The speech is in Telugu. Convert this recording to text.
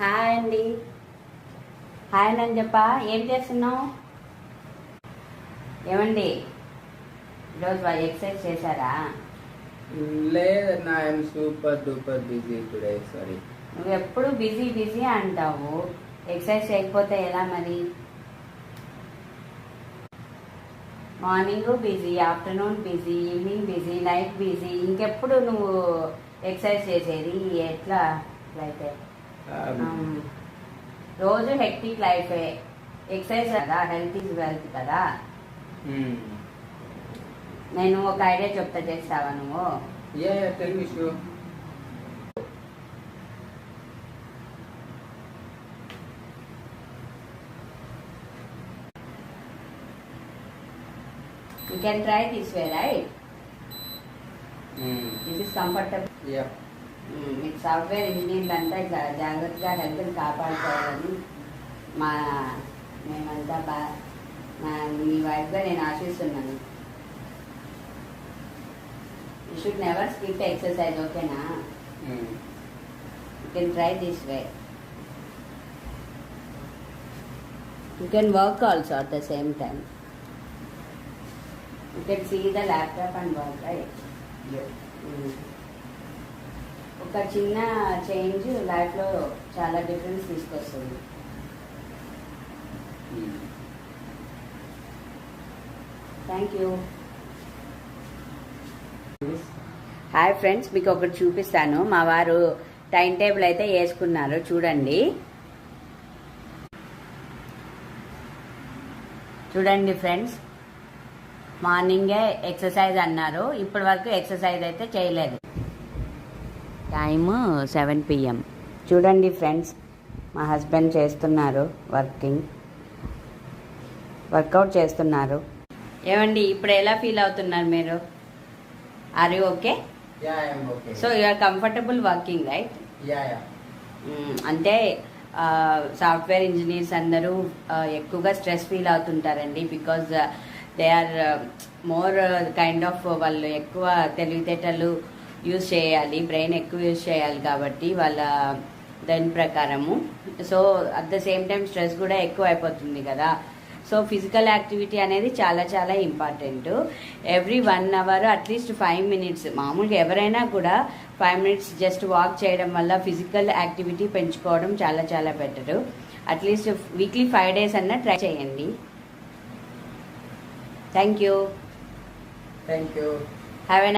హాయ్ అండి. హాయ్ అని చెప్పా ఏం చేస్తున్నావు? ఏమండి? ఈరోజు ఎక్సర్సైజ్ చేశారా? లేదన్నా I'm super duper busy today sorry. నువ్వు ఎప్పుడు బిజీ బిజీ అంటావు. ఎక్సర్సైజ్ చేయకపోతే ఎలా మరి? Morning busy afternoon busy evening busy night busy ఇంకెప్పుడు నువ్వు ఎక్సర్సైజ్ చేసేది? ఎట్లా? అయితే రోజు హెక్టిక్ లైఫే ఎక్సర్సైజ్ కదా హెల్త్ ఈజ్ వెల్త్ కదా నేను ఒక ఐడియా చెప్తా చేస్తావా నువ్వు yeah yeah tell me sure you can try this way right this is comfortable yeah మీకు సాఫ్ట్వేర్ ఇంజనీర్లు అంతా జా- జాగ్రత్తగా హెల్త్ని కాపాడుకోవాలని మా మేమంతా బా మా మీ వైఫ్గా నేను ఆశిస్తున్నాను. You should never skip exercise ఓకేనా you can try this way you can work also at the same time you can see the laptop and work right ఒక చిన్న చేంజ్ లైఫ్లో చాలా డిఫరెన్స్ తీసుకొస్తుంది. Thank you. హాయ్ ఫ్రెండ్స్ మీకు ఒకటి చూపిస్తాను. మా వారు టైం టేబుల్ అయితే వేసుకున్నారు. చూడండి. చూడండి ఫ్రెండ్స్. మార్నింగే ఎక్సర్సైజ్ అన్నారు. ఇప్పటి వరకు ఎక్సర్సైజ్ అయితే చేయలేదు. Time seven PM. చూడండి ఫ్రెండ్స్ మా హస్బెండ్ చేస్తున్నారు వర్కింగ్. వర్కౌట్ చేస్తున్నారు. ఏమండి ఇప్పుడు ఎలా ఫీల్ అవుతున్నారు మీరు? Are you okay yeah I'm okay so are comfortable working right yeah yeah అంటే సాఫ్ట్వేర్ ఇంజనీర్స్ అందరూ ఎక్కువగా stress feel అవుతుంటారండి because they are more kind of వాళ్ళు ఎక్కువ తెలివితేటలు యూజ్ చేయాలి బ్రెయిన్ ఎక్కువ యూజ్ చేయాలి కాబట్టి వాళ్ళ దాని ప్రకారము. So at the same time stress కూడా ఎక్కువ అయిపోతుంది కదా. సో ఫిజికల్ యాక్టివిటీ అనేది చాలా చాలా important every one hour at least five minutes మామూలుగా ఎవరైనా కూడా ఫైవ్ మినిట్స్ జస్ట్ వాక్ చేయడం వల్ల ఫిజికల్ యాక్టివిటీ పెంచుకోవడం చాలా చాలా better at least weekly five days అన్న ట్రై చేయండి. Thank you thank you have a